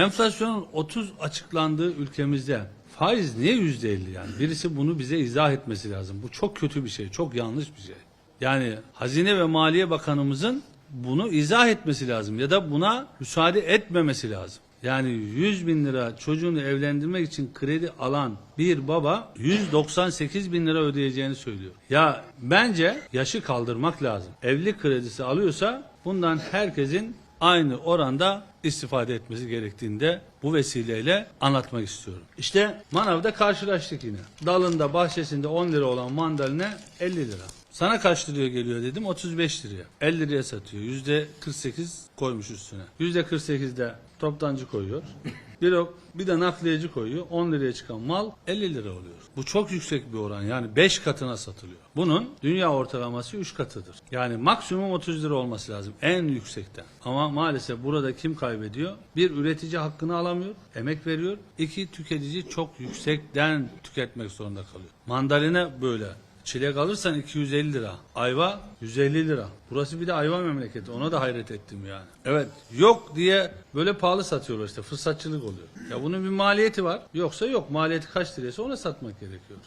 Enflasyonun 30 açıklandığı ülkemizde faiz niye yüzde 50 yani? Birisi bunu bize izah etmesi lazım. Bu çok kötü bir şey, çok yanlış bir şey. Yani Hazine ve Maliye Bakanımızın bunu izah etmesi lazım ya da buna müsaade etmemesi lazım. Yani 100 bin lira çocuğunu evlendirmek için kredi alan bir baba 198 bin lira ödeyeceğini söylüyor. Ya bence yaşı kaldırmak lazım. Evlilik kredisi alıyorsa bundan herkesin aynı oranda istifade etmesi gerektiğini de bu vesileyle anlatmak istiyorum. İşte manavda karşılaştık yine. Dalında bahçesinde 10 lira olan mandalina 50 lira. Sana kaç liraya geliyor dedim 35 liraya. 50 liraya satıyor. Yüzde 48 koymuş üstüne. Yüzde 48 de toptancı koyuyor. O- bir de nakliyeci koyuyor. 10 liraya çıkan mal 50 lira oluyor. Bu çok yüksek bir oran. Yani 5 katına satılıyor. Bunun dünya ortalaması 3 katıdır. Yani maksimum 30 lira olması lazım. En yüksekten. Ama maalesef burada kim kaybediyor? Bir üretici hakkını alamıyor. Emek veriyor. İki tüketici çok yüksekten tüketmek zorunda kalıyor. Mandalina böyle. Çilek alırsan 250 lira. Ayva 150 lira. Burası bir de ayva memleketi. Ona da hayret ettim yani. Evet yok diye böyle pahalı satıyorlar işte. Fırsatçılık oluyor. Ya bunun bir maliyeti var. Yoksa yok. Maliyeti kaç liraysa ona satmak gerekiyor.